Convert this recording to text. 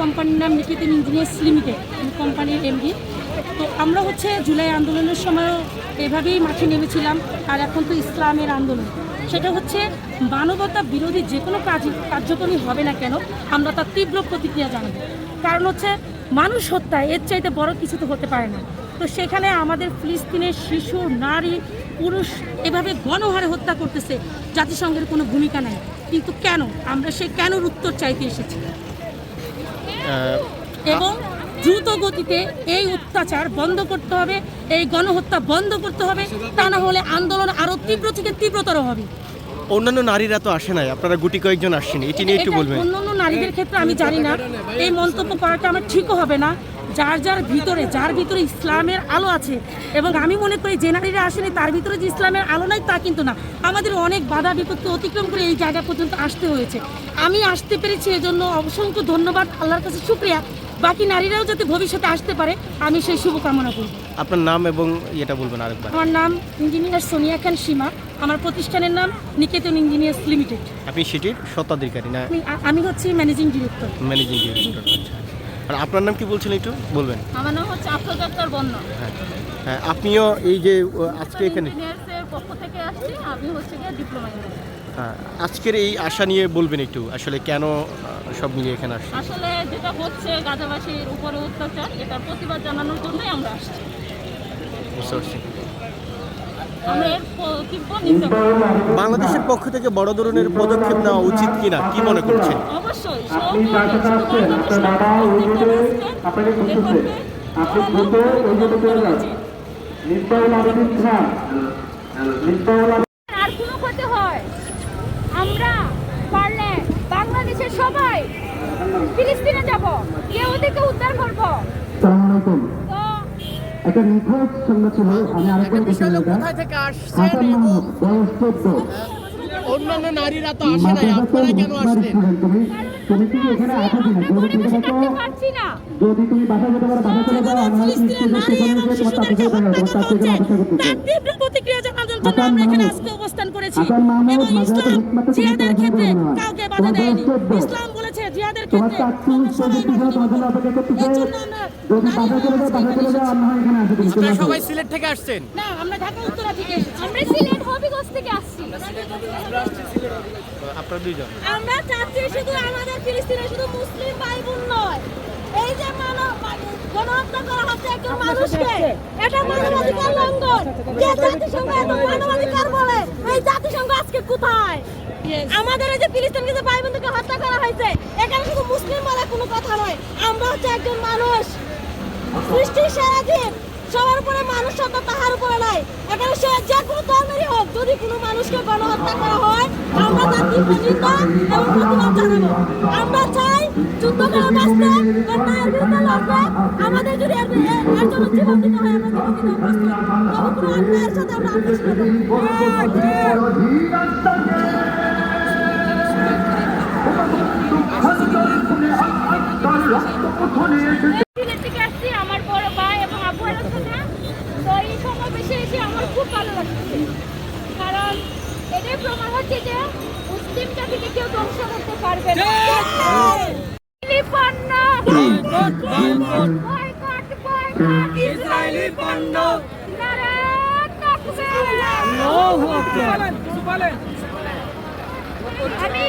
কোম্পানির নাম নিকেতন engineers limited আমি কোম্পানির এমডি তো আমরা হচ্ছে জুলাই আন্দোলনের সময়ও এভাবেই মাঠে নেমেছিলাম, আর এখন তো ইসলামের আন্দোলন। সেটা হচ্ছে মানবতা বিরোধী যে কোনো কাজ কার্যক্রমই হবে না কেন, আমরা তার তীব্র প্রতিক্রিয়া জানাব। কারণ হচ্ছে মানুষ হত্যা, এর চাইতে বড় কিছু তো হতে পারে না। তো সেখানে আমাদের ফিলিস্তিনের শিশু, নারী, পুরুষ এভাবে গণহারে হত্যা করতেছে, জাতিসংঘের কোনো ভূমিকা নাই। কিন্তু কেন? আমরা সেই কেনর উত্তর চাইতে এসেছি? এবং দ্রুত গতিতে এই অত্যাচার বন্ধ করতে হবে এই গণহত্যা বন্ধ করতে হবে তা না হলে আন্দোলন আরও তীব্র থেকে তীব্রতর হবে। অন্যান্য নারীরা তো আসে নাই আপনারা গুটি কয়েকজন আসেনি এটি নিয়ে একটু বলবেন। অন্যান্য নারীদের ক্ষেত্রে আমি জানি না এই মন্তব্য করাটা আমার ঠিকও হবে না যার যার ভিতরে যার ভিতরে ইসলামের আলো আছে এবং আমি মনে করি যে নারীরা আসেনি তার ভিতরে যে ইসলামের আলো নাই তা কিন্তু না। আমাদের অনেক বাধা বিপত্তি অতিক্রম করে এই জায়গা পর্যন্ত আসতে হয়েছে। আমি আসতে পেরেছি এজন্য অসংখ্য ধন্যবাদ আল্লাহর কাছে শুক্রিয়া। বাকি নারীরাও যাতে ভবিষ্যতে আসতে পারে আমি সেই শুভকামনা করি। আপনার নাম এবং এটা বলবেন আরেকবার। আমার নাম ইঞ্জিনিয়ার সোনিয়া খান সীমা। আমার প্রতিষ্ঠানের নাম নিকেতন ইঞ্জিনিয়ার্স লিমিটেড। আপনি সেটির স্বত্বাধিকারী না? আমি আমি হচ্ছি ম্যানেজিং ডিরেক্টর। ম্যানেজিং ডিরেক্টর আচ্ছা। আর আপনার নাম কি বলছিলেন একটু? বলবেন। আমার নাম হচ্ছে আফরোজ আক্তার বন্যা। হ্যাঁ। হ্যাঁ আপনিও এই যে আজকে এখানে পক্ষ থেকে আসছি আমি হচ্ছে গিয়ে ডিপ্লোমা হ্যাঁ, আজকের এই আশা নিয়ে বলবেন একটু আসলে কেন সব মিলিয়ে এখানে আসছে আসলে যেটা হচ্ছে গাজাবাসীর উপরে অত্যাচার এটার প্রতিবাদ জানানোর জন্যই আমরা আসছি। বুঝতে পারছি আমরা এর প- তীব্র নিন্দা করি। বাংলাদেশের পক্ষ থেকে বড় ধরনের পদক্ষেপ নেওয়া উচিত কিনা কি মনে করছেন? অবশ্যই আপনি দ্রুত ওই জন্য চলে যান। আবেদিন খান আর কোনো ক্ষতি হয়। আমরা পারলে বাংলাদেশের সবাই ফিলিস্তিনে যাব। উদ্ধার করব। একটা নিখোঁজ সঙ্গে ছিল আমি আরেকবার বলছি কোথায় থেকে আসছেন হাসান মাহমুদ বয়স চোদ্দ। অন্যান্য নারীরা তো আসে নাই আপনারা কেন আসলেন তুমি তুমি কি এখানে আছো কিনা? যদি বসে থাকো যদি তুমি বাসা যেতে পারো বাসা চলে যাও আমি হয়তো স্টেজে সেখানে গিয়ে তোমার তার থেকে তোমার তার থেকে অপেক্ষা করতেছে তার তীব্র প্রতিক্রিয়া জানানোর জন্য আমরা এখানে আজকে অবস্থান করেছি। হাসান মাহমুদ এবং মাঝরাতে ইসলাম হিকমতে তুমি জিহাদের পড়াশোনা করবে না। কাউকে বাধা তোমার দেয়নি। ইসলাম বলেছে জিহাদের তোমার ক্ষেত্রে চাকরি তোমরা সবাই প্রযুক্তি বাধা তোমার জন্য দিবে। অপেক্ষা করতেছে। এর জন্য আমরা যদি নারী বাসা চলে যাও বাসা চলে যাও আর না এখানে আসো তুমি চলে আসো। সবাই সিলেট থেকে আসছেন? না আমরা ঢাকা উত্তরা থেকে এসেছি। আমরা সিলেট হবিগঞ্জ থেকে আসছি। আপনার দুইজন? আমরা চাচ্ছি শুধু আমাদের ফিলিস্তিনে শুধু মুসলিম ভাই বোন নয়। এই যে মানব গণহত্যা করা হচ্ছে একজন মানুষকে এটা মানবাধিকার লঙ্ঘন। যে জাতিসংঘ এত মানবাধিকার বলে এই জাতিসংঘ আজকে কোথায়? আমাদের এই যে ফিলিস্তিনকে যে ভাই বোনকে হত্যা করা হয়েছে এখানে শুধু মুসলিম বলে কোনো কথা নয় আমরা হচ্ছে একজন মানুষ। সৃষ্টির সারা সবার উপরে মানুষ সত্তা তাহার উপরে নাই। এখানে সে যে কোনো ধর্মেরই হোক, যদি কোনো মানুষকে গণহত্যা করা হয়, আমরা তার তীব্র নিন্দা এবং প্রতিবাদ জানাব। আমরা চাই যুদ্ধ করে বাঁচতে অন্যায়ের বিরুদ্ধে লড়তে। আমাদের যদি এর জন্য জীবন দিতে হয়, আমরা জীবন দিতে প্রস্তুত তবে কোনো অন্যায়ের সাথে আমরা আপোষ করব থেকে আসছি আমার বড় ভাই এবং আবু সাথে তো এই সমাবেশে এসে আমার খুব ভালো লাগছে। কারণ এটাই প্রমাণ হচ্ছে যে মুসলিম জাতিকে কেউ ধ্বংস করতে পারবে না। ইসরায়েলি পণ্য। আমি